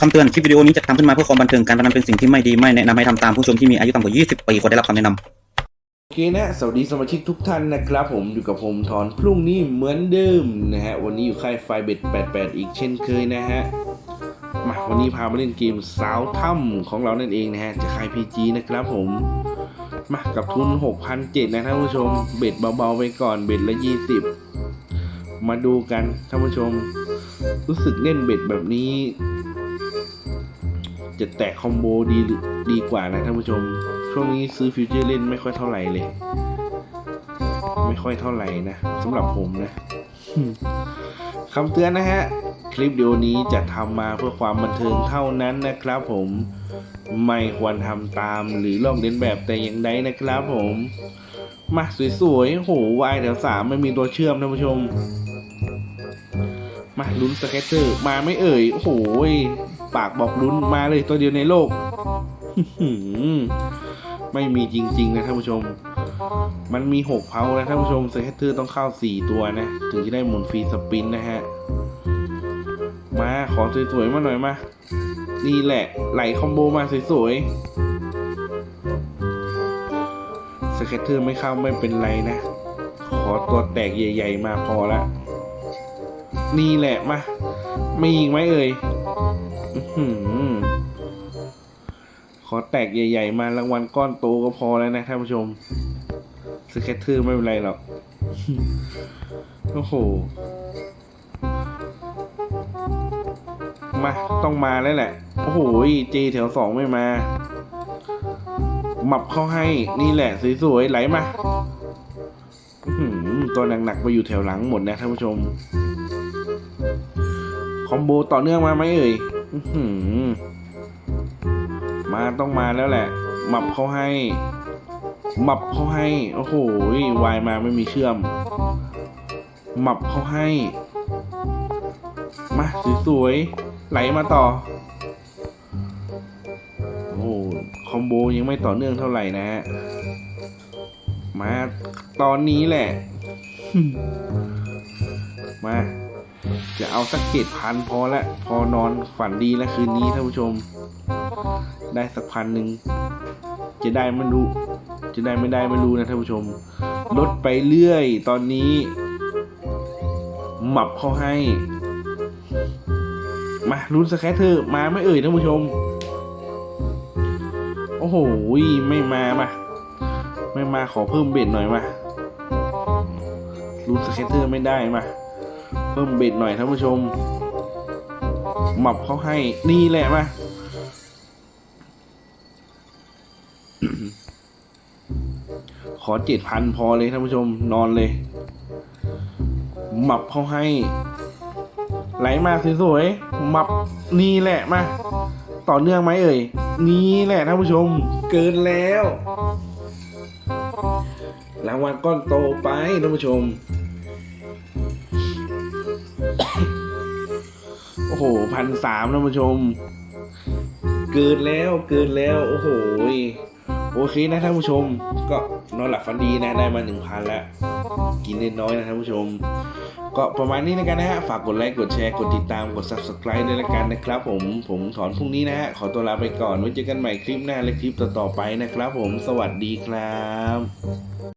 คำเตือน คลิปวิดีโอนี้จะทำขึ้นมาเพื่อความบันเทิงการพนันเป็นสิ่งที่ไม่ดี ไม่แนะนำให้ทำตามผู้ชมที่มีอายุต่ำกว่า 20 ปีควรได้รับคำแนะนำโอเคนะ สวัสดีสมาชิกทุกท่านนะครับ ผมอยู่กับผมทอนพรุ่งนี้เหมือนเดิมนะฮะ วันนี้อยู่ค่ายไฟเบ็ด88 อีกเช่นเคยนะฮะ มาวันนี้พามาเล่นเกมสาวถ้ำของเรานั่นเองนะฮะ จะค่าย PG นะครับผม มากับทุน 6,700นะท่านผู้ชม เบ็ดเบาๆไปก่อน เบ็ดละ 20 มาดูกันท่านผู้ชม รู้สึกเล่นเบ็ดแบบนี้ จะแตะคอมโบดีหรือดีกว่านะท่านผู้ชม ช่วงนี้ซื้อฟิวเจอร์เล่นไม่ค่อยเท่าไหร่เลย ไม่ค่อยเท่าไหร่นะสำหรับผมนะคำเตือนนะฮะ คลิปวิดีโอนี้จะทำมาเพื่อความบันเทิงเท่านั้นนะครับผม ไม่ควรทำตามหรือลอกเลียนแบบแต่อย่างใดนะครับผม มาสวยๆโหวายแถวสามไม่มีตัวเชื่อมท่านผู้ชม มาลุ้นสเก็ตเตอร์ มาไม่เอ่ย โอ้โหปากบอกลุ้นมาเลยตัวเดียวในโลก ไม่มีจริง ๆ นะท่านผู้ชม มันมีหกเพานะท่านผู้ชมสเก็ตเตอร์ต้องเข้าสี่ตัวนะ ถึงจะได้หมุนฟรีสปินนะฮะ มาขอสวยๆมาหน่อยมา นี่แหละ ไหลคอมโบมาสวยๆสเก็ตเตอร์ไม่เข้าไม่เป็นไรนะ ขอตัวแตกใหญ่ ๆ มาพอละ นี่แหละมาไม่ยิงไหมเอ่ยอขอแตกใหญ่ ๆ มารางวัลก้อนโตก็พอแล้วนะท่านผู้ชมสเก็ตเตอร์ไม่เป็นไรหรอก โอ้โห มา ต้องมาแล้วแหละ โอ้โหเจแถวสองไม่มาหมับเข้าให้ นี่แหละสวยๆไหลมาตัวหนักๆไปอยู่แถวหลังหมดนะท่านผู้ชม คอมโบต่อเนื่องมาไหมเอ่ยมาต้องมาแล้วแหละ หมับเขาให้ หมับเขาให้ โอ้โหวายมาไม่มีเชื่อม หมับเขาให้ มาสวยๆไหลมาต่อ โอ้คอมโบยังไม่ต่อเนื่องเท่าไหร่นะฮะ มาตอนนี้แหละ มา จะเอาสักเจ็ดพันพอละพอนอนฝันดีแล้วคืนนี้ท่านผู้ชม ได้สักพันหนึ่งจะได้ไม่รู้ จะได้ไม่ได้ไม่รู้นะท่านผู้ชม ลดไปเรื่อยตอนนี้ หมับเขาให้ มาลุ้นสแคตเตอร์มาไม่เอ่ยท่านผู้ชม โอ้โหไม่มามาไม่มาขอเพิ่มเบ็ดหน่อยมาลุ้นสแคตเตอร์ไม่ได้มา เพิ่มเบ็ดหน่อยท่านผู้ชมหมับเขาให้นี่แหละมาขอเจ็ดพันพอเลยท่านผู้ชมนอนเลยหมับเขาให้ ไหลมาสวยๆหมับนี่แหละมาต่อเนื่องไหมเอ่ยนี่แหละท่านผู้ชม เกินแล้วรางวัลก้อนโตไปท่านผู้ชม โอ้โหพันสามท่านผู้ชม เกินแล้วเกินแล้ว โอ้โหโอเคนะท่านผู้ชม ก็นอนหลับฝันดีนะได้มาหนึ่งพันแล้ว กินเล็กน้อยนะท่านผู้ชม ก็ประมาณนี้แล้วกันนะฮะ ฝากกดไลค์ กดแชร์ กดติดตาม กด subscribe ด้วยละกันนะครับผม ผมถอนพรุ่งนี้นะฮะ ขอตัวลาไปก่อน ไว้เจอกันใหม่คลิปหน้าและคลิปต่อๆไปนะครับผม สวัสดีครับ